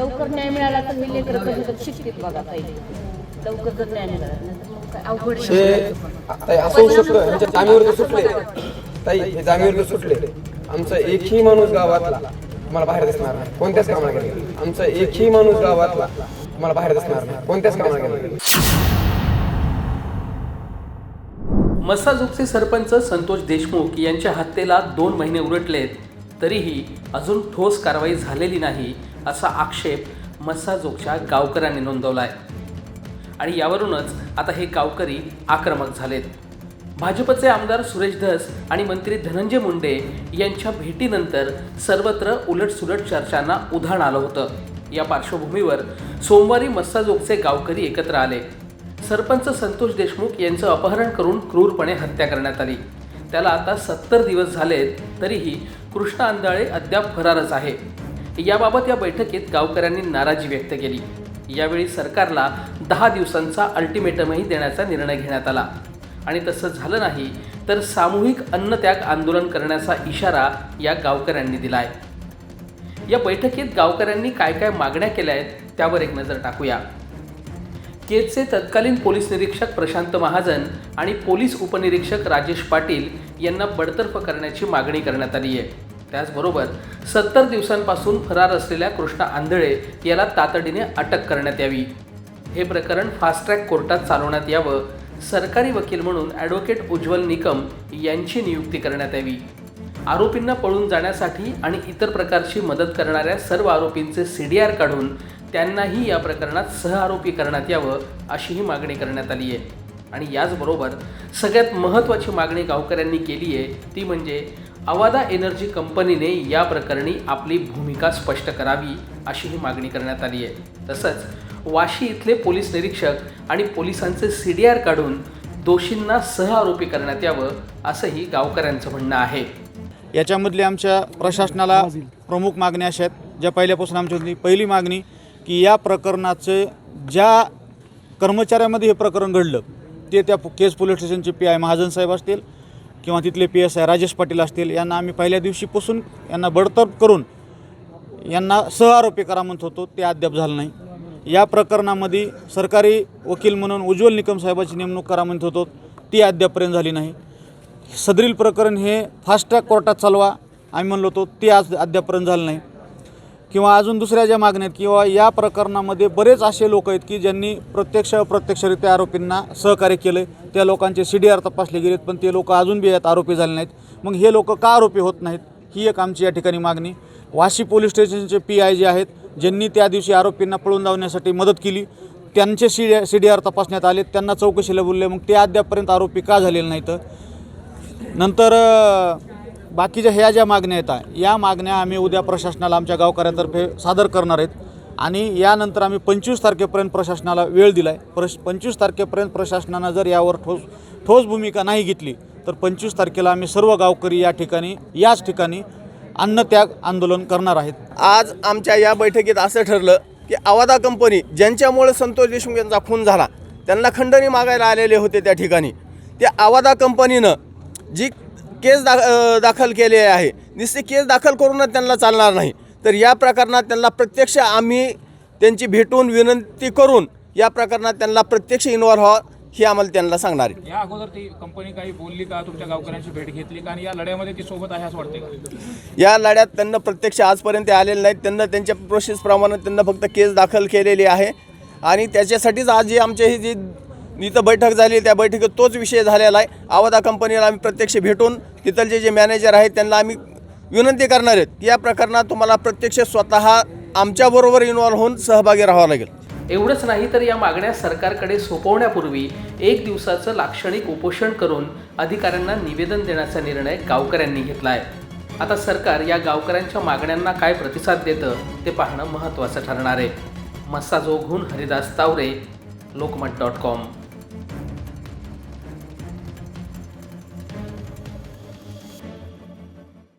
लवकर न्याय मिळाला तर मी लेकर कसं शिकतील बघा ताई. लवकर जर न्याय मिळाला नाही तर. मग काय अवघड हे आहे. ताई असं होऊ शकतं. ह्यांच्या जामीवर सुटले. ताई हे जामीवर सुटले. आमचा एकही माणूस गावातला मला बाहेर दिसणार नाही. कोणत्याच कामाला गेला आमचा एकही माणूस गावातला मला बाहेर दिसणार नाही. कोणत्याच कामाला गेला सरपंच संतोष देशमुख यांच्या हत्येला दोन महिने उलटलेत. तरीही अजून ठोस कारवाई झालेली नाही. असा आक्षेप मस्साजोगच्या गावकऱ्यांनी नोंदवला आहे आणि यावरूनच आता हे गावकरी आक्रमक झालेत. भाजपचे आमदार सुरेश धस आणि मंत्री धनंजय मुंडे यांच्या भेटीनंतर सर्वत्र उलटसुलट चर्चांना उधाण आलं होतं. या पार्श्वभूमीवर सोमवारी मस्साजोगचे गावकरी एकत्र आले. सरपंच संतोष देशमुख यांचं अपहरण करून क्रूरपणे हत्या करण्यात आली. त्याला आता सत्तर दिवस झालेत तरीही कृष्ण अंदाळे अद्याप फरारच आहे. याबाबत या बैठकीत गावकऱ्यांनी नाराजी व्यक्त केली. यावेळी सरकारला दहा दिवसांचा अल्टिमेटमही देण्याचा निर्णय घेण्यात आला. आणि तसं झालं नाही तर सामूहिक अन्नत्याग आंदोलन करण्याचा इशारा या गावकऱ्यांनी दिलाय. या बैठकीत गावकऱ्यांनी काय काय मागण्या केल्या आहेत त्यावर एक नजर टाकूया. केजचे तत्कालीन पोलीस निरीक्षक प्रशांत महाजन आणि पोलीस उपनिरीक्षक राजेश पाटील यांना बडतर्फ करण्याची मागणी करण्यात आली आहे त्याचबरोबर सत्तर दिवसांपासून फरार असलेल्या कृष्णा आंधळे याला तातडीने अटक करण्यात यावी. हे प्रकरण फास्ट ट्रॅक कोर्टात चालवण्यात यावं. सरकारी वकील म्हणून ॲडव्होकेट उज्ज्वल निकम यांची नियुक्ती करण्यात यावी. आरोपींना पळून जाण्यासाठी आणि इतर प्रकारची मदत करणाऱ्या सर्व आरोपींचे सी डी आर काढून त्यांनाही या प्रकरणात सहआरोपी करण्यात यावं अशीही मागणी करण्यात आली आहे. आणि याचबरोबर सगळ्यात महत्त्वाची मागणी गावकऱ्यांनी केली आहे ती म्हणजे अवादा एनर्जी कंपनीने या प्रकरणी आपली भूमिका स्पष्ट करावी अशीही मागणी करण्यात आली आहे. तसंच वाशी इथले पोलीस निरीक्षक आणि पोलिसांचे सी डी आर काढून दोषींना सहआरोपी करण्यात यावं असंही गावकऱ्यांचं म्हणणं आहे. याच्यामधली आमच्या प्रशासनाला प्रमुख मागण्या अशा आहेत ज्या पहिल्यापासून आमची होती पहिली मागणी की या प्रकरणाचे ज्या कर्मचाऱ्यामध्ये हे प्रकरण घडलं ते त्या केस पोलीस स्टेशनचे पी आय महाजन साहेब असतील किंवा तिथले P S I Rajesh Patil असतील यांना आम्ही पहिल्या दिवशीपासून यांना बडतर्फ करून यांना सहआरोपी करा म्हणत होतो ते अद्याप झालं नाही. या प्रकरणामध्ये सरकारी वकील म्हणून उज्ज्वल निकम साहेबाची नेमणूक करा म्हणत होतो ती अद्यापपर्यंत झाली नाही. सदरील प्रकरण हे फास्ट ट्रॅक कोर्टात चालवा आम्ही म्हणलो होतो ते आज अद्यापपर्यंत झालं नाही. किंवा अजून दुसऱ्या ज्या मागण्या आहेत किंवा या प्रकरणामध्ये बरेच असे लोक आहेत की ज्यांनी प्रत्यक्ष अप्रत्यक्षरित्या आरोपींना सहकार्य केलं त्या लोकांचे सी डी आर तपासले गेलेत पण ते लोक अजून बी यात आरोपी झाले नाहीत. मग हे लोक का आरोपी होत नाहीत? ही एक आमची या ठिकाणी मागणी. वाशी पोलीस स्टेशनचे पी आय जे आहेत ज्यांनी त्या दिवशी आरोपींना पळून जावण्यासाठी मदत केली. त्यांचे C D C D R तपासण्यात आले. त्यांना चौकशीला बोलले मग ते अद्यापपर्यंत आरोपी का झालेले नाहीत? नंतर बाकीच्या ह्या ज्या मागण्या आहेत या मागण्या आम्ही उद्या प्रशासनाला आमच्या गावकऱ्यांतर्फे सादर करणार आहेत. आणि यानंतर आम्ही पंचवीस तारखेपर्यंत प्रशासनाला वेळ दिला आहे प्रश पंचवीस तारखेपर्यंत प्रशासनानं जर यावर ठोस ठोस भूमिका नाही घेतली तर पंचवीस तारखेला आम्ही सर्व गावकरी या ठिकाणी याच ठिकाणी अन्नत्याग आंदोलन करणार आहेत. आज आमच्या या बैठकीत असं ठरलं की आवादा कंपनी ज्यांच्यामुळे संतोष देशमुख यांचा खून झाला त्यांना खंडणी मागायला आलेले होते त्या ठिकाणी. त्या आवादा कंपनीनं जी केस दा अ, दाखल केली आहे. नुसती केस दाखल करूनच त्यांना चालणार नाही. तर या प्रकरणात त्यांना प्रत्यक्ष आम्ही त्यांची भेटून विनंती करून या प्रकरणात त्यांना प्रत्यक्ष इन्व्हॉल्व व्हावं ही आम्हाला त्यांना सांगणार आहे. या अगोदर ती कंपनी काही बोलली का? तुमच्या गावकऱ्यांची भेट घेतली का? आणि या लढ्यामध्ये ती सोबत आहे असं वाटते या लढ्यात त्यांना प्रत्यक्ष आजपर्यंत आलेले नाहीत. त्यांना त्यांच्या प्रोसेसप्रमाणे त्यांना फक्त केस दाखल केलेली आहे. आणि त्याच्यासाठीच आज जी आमची ही जी इथं बैठक झाली त्या बैठकीत तोच विषय झालेला आहे. आवादा कंपनीला आम्ही प्रत्यक्ष भेटून तिथलचे जे मॅनेजर आहेत त्यांना आम्ही विनंती करणार आहेत. की या प्रकरणात तुम्हाला प्रत्यक्ष स्वतः आमच्याबरोबर इन्व्हॉल्व होऊन सहभागी राहावं लागेल. एवढंच नाही तर या मागण्या सरकारकडे सोपवण्यापूर्वी एक दिवसाचं लाक्षणिक उपोषण करून अधिकाऱ्यांना निवेदन देण्याचा निर्णय गावकऱ्यांनी घेतला आहे. आता सरकार या गावकऱ्यांच्या मागण्यांना काय प्रतिसाद देतं ते पाहणं महत्त्वाचं ठरणार आहे. मसाजोघून हरिदास तावरे लोकमत डॉट कॉम.